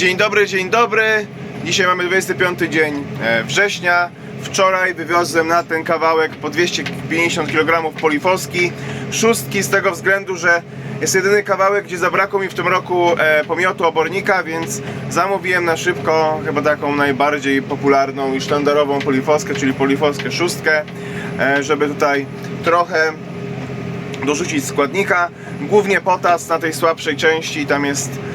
Dzień dobry, dzień dobry. Dzisiaj mamy 25 dzień e, września. Wczoraj wywiozłem na ten kawałek po 250 kg polifoski. Szóstki z tego względu, że jest jedyny kawałek, gdzie zabrakło mi w tym roku e, pomiotu obornika, więc zamówiłem na szybko chyba taką najbardziej popularną i sztandarową polifoskę, czyli polifoskę szóstkę, e, żeby tutaj trochę dorzucić składnika. Głównie potas na tej słabszej części, tam jest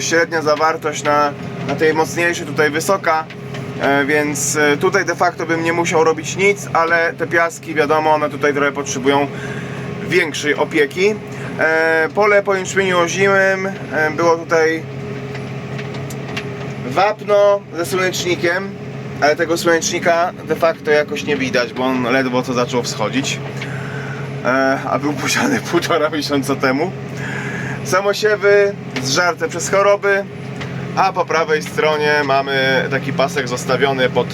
średnia zawartość na, na tej mocniejszej, tutaj wysoka. E, więc e, tutaj de facto bym nie musiał robić nic, ale te piaski, wiadomo, one tutaj trochę potrzebują większej opieki. E, pole po jęczmieniu ozimym e, było tutaj wapno ze słonecznikiem, ale tego słonecznika de facto jakoś nie widać, bo on ledwo co zaczął wschodzić e, a był posiany półtora miesiąca temu. Samosiewy zżarte przez choroby, a po prawej stronie mamy taki pasek zostawiony pod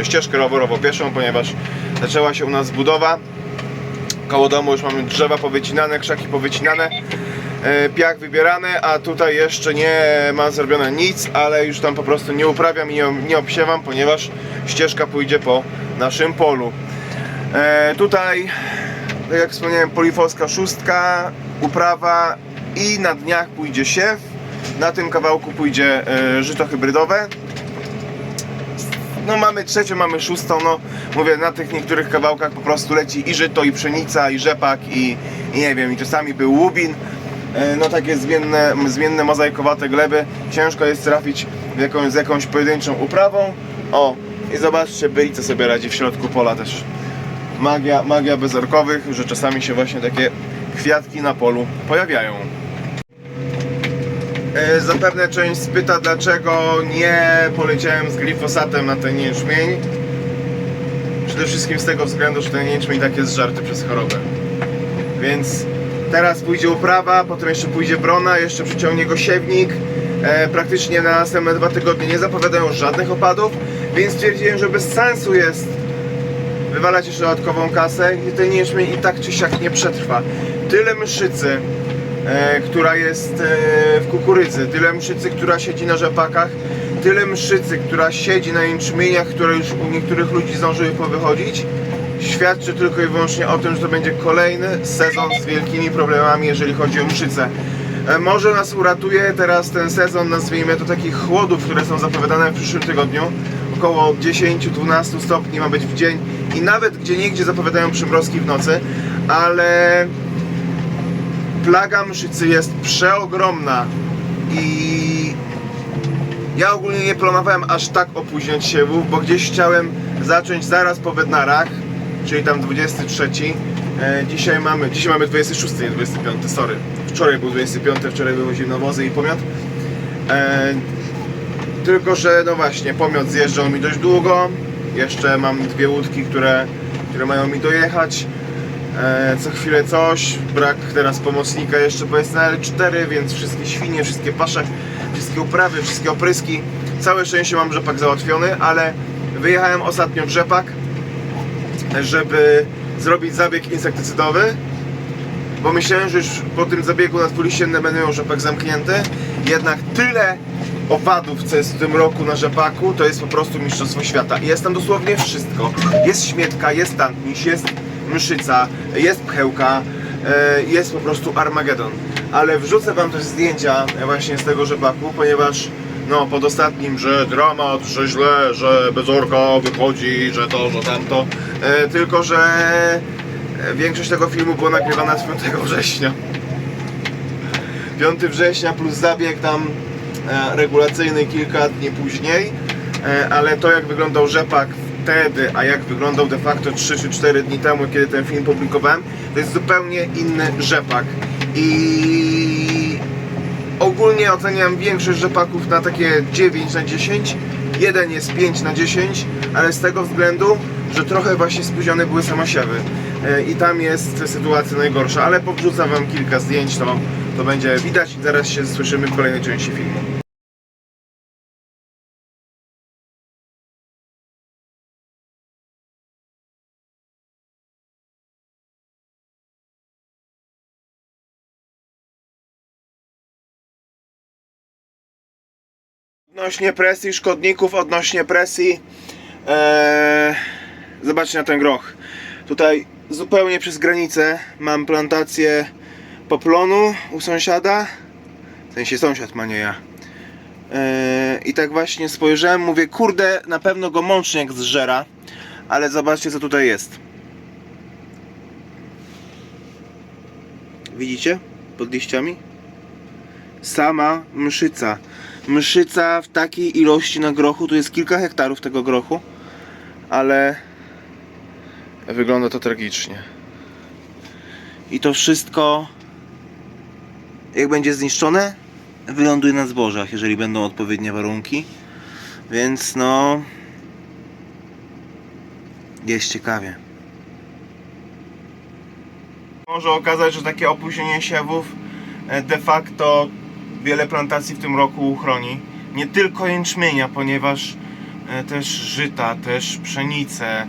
e, ścieżkę rowerowo-pieszą, ponieważ zaczęła się u nas budowa. Koło domu już mamy drzewa powycinane, krzaki powycinane, e, piach wybierany, a tutaj jeszcze nie mam zrobione nic, ale już tam po prostu nie uprawiam i nie, nie obsiewam, ponieważ ścieżka pójdzie po naszym polu. E, tutaj tak jak wspomniałem, polifoska szóstka, uprawa i na dniach pójdzie siew. Na tym kawałku pójdzie e, żyto hybrydowe. No mamy trzecią, mamy szóstą, no mówię, na tych niektórych kawałkach po prostu leci i żyto, i pszenica, i rzepak, i, i nie wiem, i czasami był łubin. E, No takie zmienne, zmienne mozaikowate gleby. Ciężko jest trafić w jakąś, z jakąś pojedynczą uprawą. O, i zobaczcie, bylice sobie radzi w środku pola też magia, magia bezorkowych, że czasami się właśnie takie kwiatki na polu pojawiają. E, Zapewne część spyta, dlaczego nie poleciałem z glifosatem na ten jęczmień. Przede wszystkim z tego względu, że ten jęczmień tak jest zżarty przez chorobę. Więc teraz pójdzie uprawa, potem jeszcze pójdzie brona, jeszcze przyciągnie go siewnik. E, praktycznie na następne dwa tygodnie nie zapowiadają żadnych opadów, więc stwierdziłem, że bez sensu jest wywalać jeszcze dodatkową kasę i ten jęczmień i tak czy siak nie przetrwa. Tyle mszycy, e, która jest e, w kukurydzy, tyle mszycy, która siedzi na rzepakach, tyle mszycy, która siedzi na jęczmieniach, które już u niektórych ludzi zdążyły powychodzić, świadczy tylko i wyłącznie o tym, że to będzie kolejny sezon z wielkimi problemami, jeżeli chodzi o mszycę. E, Może nas uratuje teraz ten sezon, nazwijmy to takich chłodów, które są zapowiadane w przyszłym tygodniu. Około 10-12 stopni ma być w dzień i nawet gdzie niegdzie zapowiadają przymrozki w nocy, ale plaga mszycy jest przeogromna i ja ogólnie nie planowałem aż tak opóźniać siewów, bo gdzieś chciałem zacząć zaraz po Bednarach, czyli tam 23. E, dzisiaj mamy, dzisiaj mamy 26, nie 25, sorry. Wczoraj był 25, wczoraj były zimnowozy i pomiot. E, tylko, że no właśnie, pomiot zjeżdżał mi dość długo. Jeszcze mam dwie łódki, które, które mają mi dojechać. E, co chwilę coś. Brak teraz pomocnika jeszcze, bo jest na L4, więc wszystkie świnie, wszystkie pasze, wszystkie uprawy, wszystkie opryski. Całe szczęście mam rzepak załatwiony, ale wyjechałem ostatnio w rzepak, żeby zrobić zabieg insektycydowy bo myślałem, że już po tym zabiegu na dwuliścienne będę miał rzepak zamknięty. Jednak tyle owadów, co jest w tym roku na rzepaku, to jest po prostu mistrzostwo świata. I jest tam dosłownie wszystko. Jest śmietka, jest tantmiś, jest mszyca, jest pchełka, e, jest po prostu Armagedon. Ale wrzucę wam też zdjęcia właśnie z tego rzepaku, ponieważ no pod ostatnim, że dramat, że źle, że bezorka wychodzi, że to, że tamto. E, tylko, że Większość tego filmu była nagrywana z 5 września. 5 września plus zabieg tam e, regulacyjny kilka dni później, e, ale to jak wyglądał rzepak wtedy, a jak wyglądał de facto 3 czy 4 dni temu, kiedy ten film publikowałem, to jest zupełnie inny rzepak. I ogólnie oceniam większość rzepaków na takie 9 na 10. Jeden jest 5 na 10, ale z tego względu, że trochę właśnie spóźnione były samosiewy. E, I tam jest sytuacja najgorsza, ale powrzucam wam kilka zdjęć, to, to będzie widać i zaraz się słyszymy w kolejnej części filmu. Odnośnie presji szkodników, odnośnie presji. Eee, zobaczcie na ten groch. Tutaj zupełnie przez granicę mam plantację poplonu u sąsiada. W sensie sąsiad ma, nie ja. Eee, I tak właśnie spojrzałem, mówię, kurde, na pewno go mączniak zżera. Ale zobaczcie co tutaj jest. Widzicie? Pod liściami? Sama mszyca. Mszyca w takiej ilości na grochu, tu jest kilka hektarów tego grochu, ale wygląda to tragicznie. I to wszystko, jak będzie zniszczone, wyląduje na zbożach, jeżeli będą odpowiednie warunki. Więc no, jest ciekawie. Może okazać, że takie opóźnienie siewów e, de facto wiele plantacji w tym roku uchroni. Nie tylko jęczmienia, ponieważ e, też żyta, też pszenice,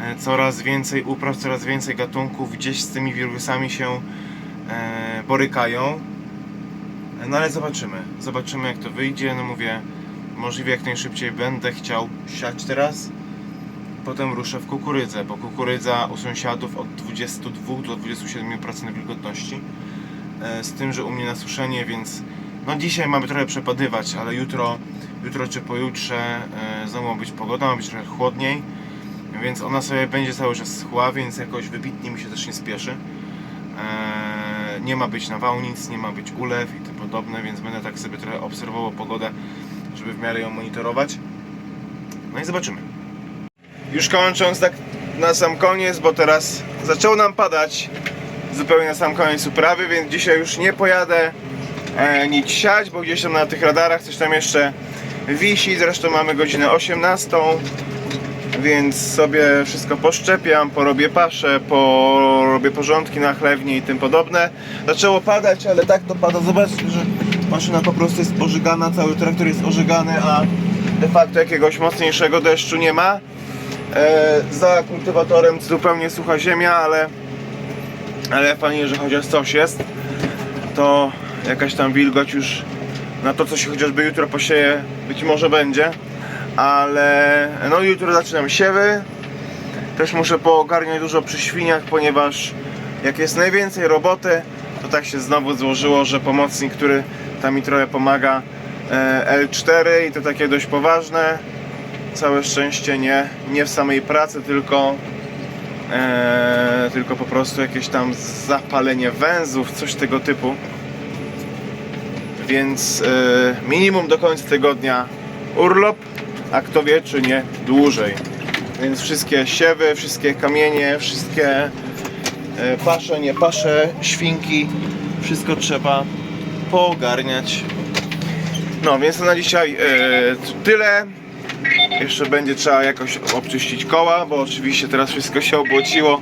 e, coraz więcej upraw, coraz więcej gatunków gdzieś z tymi wirusami się e, borykają. No ale zobaczymy. Zobaczymy jak to wyjdzie. No mówię, możliwie jak najszybciej będę chciał siać teraz. Potem ruszę w kukurydzę, bo kukurydza u sąsiadów od 22 do 27% wilgotności. Z tym, że u mnie na suszenie, więc no dzisiaj mamy trochę przepadywać, ale jutro, jutro czy pojutrze e, znowu ma być pogoda, ma być trochę chłodniej, więc ona sobie będzie cały czas schła, więc jakoś wybitnie mi się też nie spieszy. E, Nie ma być nawałnic, nie ma być ulew i tym podobne, więc będę tak sobie trochę obserwował pogodę, żeby w miarę ją monitorować. No i zobaczymy. Już kończąc tak na sam koniec, bo teraz zaczęło nam padać zupełnie na sam koniec uprawy, więc dzisiaj już nie pojadę nic siać, bo gdzieś tam na tych radarach coś tam jeszcze wisi. Zresztą mamy godzinę 18, więc sobie wszystko poszczepiam, porobię paszę, porobię porządki na chlewni i tym podobne. Zaczęło padać, ale tak to pada. Zobaczcie, że maszyna po prostu jest ożygana, cały traktor jest ożygany, a de facto jakiegoś mocniejszego deszczu nie ma. E, za kultywatorem zupełnie sucha ziemia, ale ale fajnie, że chociaż coś jest to jakaś tam wilgoć już na to, co się chociażby jutro posieje, być może będzie ale no jutro zaczynam siewy też muszę poogarniać dużo przy świniach, ponieważ jak jest najwięcej roboty to tak się znowu złożyło, że pomocnik, który tam mi trochę pomaga e, L4 i to takie dość poważne całe szczęście nie, nie w samej pracy, tylko e, tylko po prostu jakieś tam zapalenie węzłów, coś tego typu. Więc e, minimum do końca tygodnia urlop, a kto wie, czy nie dłużej. Więc wszystkie siewy, wszystkie kamienie, wszystkie e, pasze, nie pasze, świnki, wszystko trzeba poogarniać. No więc na dzisiaj e, tyle. Jeszcze będzie trzeba jakoś obczyścić koła, bo oczywiście teraz wszystko się obłociło.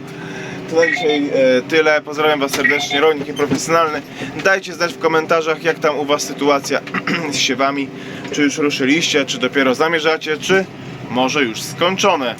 To na dzisiaj e, tyle. Pozdrawiam Was serdecznie, rolnik nieprofesjonalny. Dajcie znać w komentarzach, jak tam u Was sytuacja z siewami. Czy już ruszyliście, czy dopiero zamierzacie, czy może już skończone.